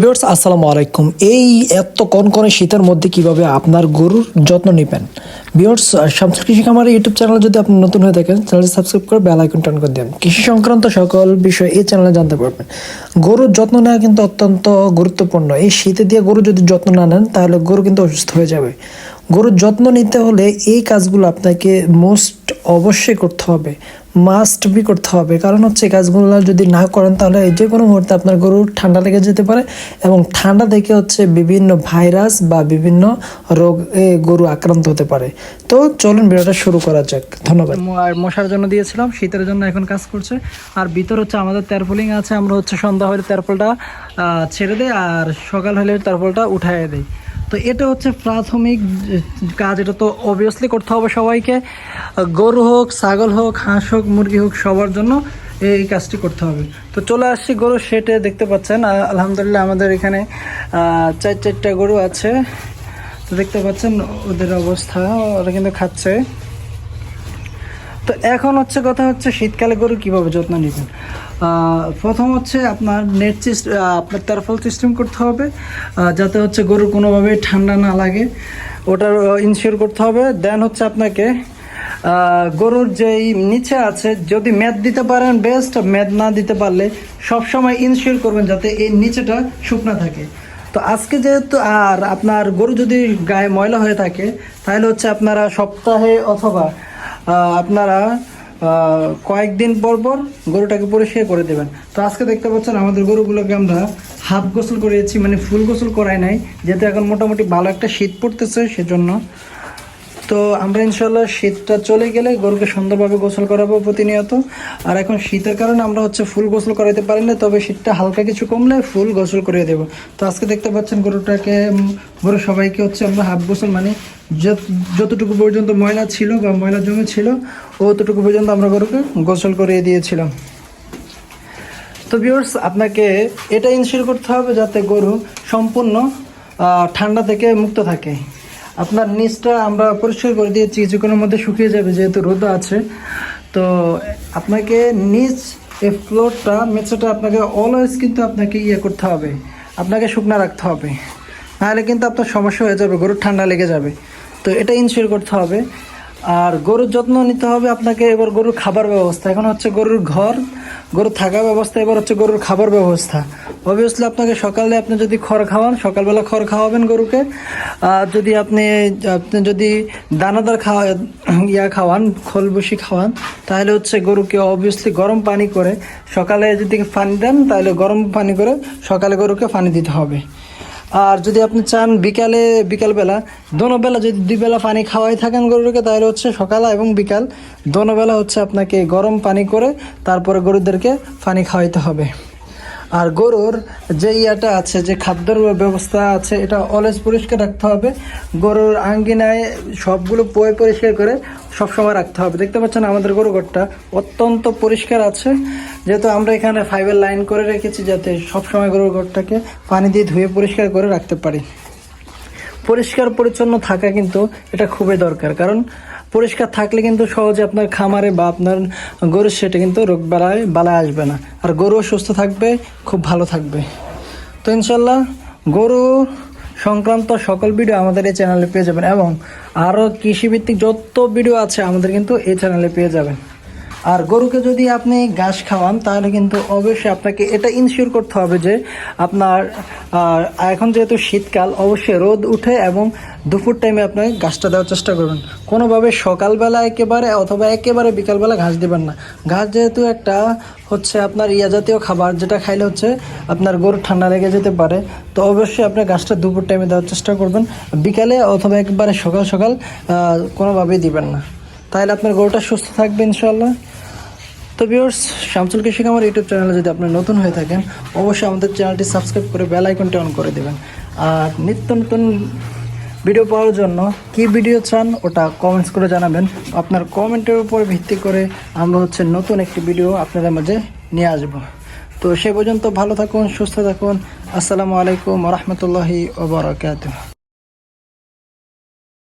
Viewers আসসালামু আলাইকুম। এই এত কনকনে শীতের মধ্যে কীভাবে আপনার গরুর যত্ন নেবেন? ভিউয়ার্স শামসুল কৃষি খামার ইউটিউব চ্যানেল যদি আপনি নতুন হয়ে থাকেন চ্যানেলটি সাবস্ক্রাইব করে বেল আইকন টার্ন করে দেন কৃষি সংক্রান্ত সকল বিষয় এই চ্যানেলে জানতে পারবেন। গরুর যত্ন নেওয়া কিন্তু অত্যন্ত গুরুত্বপূর্ণ। এই শীতে দিয়ে গরু যদি যত্ন না নেন, তাহলে গরু কিন্তু অসুস্থ হয়ে যাবে। গরুর যত্ন নিতে হলে এই কাজগুলো আপনাকে মোস্ট অবশ্যই করতে হবে মাস্ট বি করতে হবে। কারণ হচ্ছে কাজগুলো যদি না করেন তাহলে যে কোনো মুহূর্তে আপনার গরুর ঠান্ডা লেগে যেতে পারে এবং ঠান্ডা থেকে হচ্ছে বিভিন্ন ভাইরাস বা বিভিন্ন রোগ গরু আক্রান্ত হতে পারে। তো চলুন ভিডিওটা শুরু করা যাক। ধন্যবাদ। আর মশার জন্য দিয়েছিলাম, শীতের জন্য এখন কাজ করছে। আর ভিতর হচ্ছে আমাদের তেরপলিং আছে, আমরা হচ্ছে সন্ধ্যা হলে তেরপলটা ছেড়ে দেই, আর সকাল হলে তেরপলটা উঠাইয়ে দেই। তো এটা হচ্ছে প্রাথমিক কাজ, এটা তো অবভিয়াসলি করতে হবে সবাইকে। গরু হোক, ছাগল হোক, হাঁস হোক, মুরগি হোক, সবার জন্য এই কাজটি করতে হবে। তো চলে আসছি গরু সেটে, দেখতে পাচ্ছেন আলহামদুলিল্লাহ আমাদের এখানে চার, চারটা গরু আছে। তো দেখতে পাচ্ছেন ওদের অবস্থা, ওরা কিন্তু খাচ্ছে। তো এখন হচ্ছে কথা হচ্ছে শীতকালে গরু কীভাবে যত্ন নেবেন? প্রথম হচ্ছে আপনার নেট সিস্টেম আপনার তারফল সিস্টেম করতে হবে যাতে হচ্ছে গরুর কোনোভাবেই ঠান্ডা না লাগে, ওটার ইনশিওর করতে হবে। দেন হচ্ছে আপনাকে গরুর যেই নিচে আছে, যদি ম্যাদ দিতে পারেন বেস্ট ম্যাদ না দিতে পারলে সবসময় ইনশিওর করবেন যাতে এই নিচেটা শুকনা থাকে। তো আজকে যেহেতু, আর আপনার গরু যদি গায়ে ময়লা হয়ে থাকে, তাহলে হচ্ছে আপনারা সপ্তাহে অথবা আপনারা কয়েকদিন পর পর গরুটাকে পরিষ্কার করে দেবেন। তো আজকে দেখতে পাচ্ছেন আমাদের গরুগুলোকে আমরা হাফ গোসল করেছি মানে ফুল গোসল করাই নাই, যেহেতু এখন মোটামুটি ভালো একটা শীত পড়তেছে, সেজন্য তো আমরা ইনশাল্লাহ শীতটা চলে গেলে গরুকে সুন্দরভাবে গোসল করাবো প্রতিনিয়ত। আর এখন শীতের কারণে আমরা হচ্ছে ফুল গোসল করাতে পারি না, তবে শীতটা হালকা কিছু কমলে ফুল গোসল করিয়ে দেবো। তো আজকে দেখতে পাচ্ছেন গরুটাকে গরু সবাইকে হচ্ছে আমরা হাফ গোসল মানে যত- যতটুকু পর্যন্ত ময়লা ছিল বা ময়লা জমে ছিল, অতটুকু পর্যন্ত আমরা গরুকে গোসল করিয়ে দিয়েছিলাম। তো ভিউয়ার্স আপনাকে এটা ইনশিওর করতে হবে যাতে গরু সম্পূর্ণ ঠান্ডা থেকে মুক্ত থাকে। আপনার নিচটা আমরা পরিষ্কার করে দিয়েছি, কিছুক্ষণের মধ্যে শুকিয়ে যাবে যেহেতু রোদ আছে। তো আপনাকে নিচ এই ফ্লোরটা মেচাটা আপনাকে অলওয়েজ কিন্তু আপনাকে ইয়ে করতে হবে। আপনাকে শুকনা রাখতে হবে। নাহলে কিন্তু আপনার সমস্যা হয়ে যাবে, গরুর ঠান্ডা লেগে যাবে। তো এটা ইনশিওর করতে হবে। আর গরুর যত্ন নিতে হবে আপনাকে, এবার গরুর খাবার ব্যবস্থা। এখন হচ্ছে গরুর ঘর গরুর থাকার ব্যবস্থা, এবার হচ্ছে গরুর খাবার ব্যবস্থা। অবভিয়াসলি আপনাকে সকালে আপনি যদি খড় খাওয়ান, সকালবেলা খড় খাওয়াবেন গরুকে। আর যদি আপনি আপনি যদি দানাদার খাওয়া, ইয়া খাওয়ান খোল বসি খাওয়ান, তাহলে হচ্ছে গরুকে অবভিয়াসলি গরম পানি করে সকালে যদি পানি দেন, তাহলে গরম পানি করে সকালে গরুকে পানি দিতে হবে। আর যদি আপনি চান বিকালে, বিকালবেলা, দোনোবেলা যদি দুবেলা পানি খাওয়াই থাকেন গরুকে, তাহলে হচ্ছে সকাল এবং বিকাল। দোনোবেলা হচ্ছে আপনাকে গরম পানি করে তারপরে গরুদেরকে পানি খাওয়াইতে হবে। আর গরুর যে ইয়াটা আছে, যে খাদ্যর ব্যবস্থা আছে, এটা অলওয়েজ পরিষ্কার রাখতে হবে। গরুর আঙ্গিনায় সবগুলো পয় পরিষ্কার করে সবসময় রাখতে হবে। দেখতে পাচ্ছেন আমাদের গরু ঘরটা অত্যন্ত পরিষ্কার আছে। যেহেতু আমরা এখানে ফাইবার লাইন করে রেখেছি যাতে সবসময় গরুর ঘরটাকে পানি দিয়ে ধুয়ে পরিষ্কার করে রাখতে পারি। পরিষ্কার পরিচ্ছন্ন থাকা কিন্তু এটা খুবই দরকার। কারণ পরিষ্কার থাকলে কিন্তু সহজে আপনার খামারে বা আপনার গরুর সেটা কিন্তু রোগ বেড়ায় বালায় আসবে না। আর গরু সুস্থ থাকবে, খুব ভালো থাকবে। তো ইনশাল্লাহ গরু সংক্রান্ত সকল ভিডিও আমাদের এই চ্যানেলে পেয়ে যাবেন এবং আরও কৃষিভিত্তিক যত ভিডিও আছে আমাদের কিন্তু এই চ্যানেলে পেয়ে যাবেন। আর গরুকে যদি আপনি ঘাস খাওয়ান, তাহলে কিন্তু অবশ্যই আপনাকে এটা ইনশিওর করতে হবে যে আপনার এখন যেহেতু শীতকাল, অবশ্যই রোদ উঠে এবং দুপুর টাইমে আপনি ঘাসটা দেওয়ার চেষ্টা করবেন। কোনোভাবে সকালবেলা একেবারে অথবা একেবারে বিকালবেলা ঘাস দিবেন না। ঘাস যেহেতু একটা হচ্ছে আপনার ইয়া জাতীয় খাবার, যেটা খাইলে হচ্ছে আপনার গরু ঠান্ডা লেগে যেতে পারে, তো অবশ্যই আপনি ঘাসটা দুপুর টাইমে দেওয়ার চেষ্টা করবেন। বিকালে অথবা একবারে সকাল সকাল কোনোভাবেই দিবেন না। তাহলে আপনার গরুটা সুস্থ থাকবে ইনশাল্লাহ তো ভিউয়ার্স শামসুল কৃষিক আমার ইউটিউব চ্যানেলে যদি আপনি নতুন হয়ে থাকেন, অবশ্যই আমাদের চ্যানেলটি সাবস্ক্রাইব করে বেল আইকনটি অন করে দেবেন। আর নিত্য নতুন ভিডিও পাওয়ার জন্য কি ভিডিও চান, ওটা কমেন্টস করে জানাবেন। আপনার কমেন্টের উপর ভিত্তি করে আমরা হচ্ছে নতুন একটি ভিডিও আপনাদের মাঝে নিয়ে আসব। তো সে পর্যন্ত ভালো থাকুন, সুস্থ থাকুন। আসসালামু আলাইকুম রহমতুল্লাহি ওবরাকাতুহ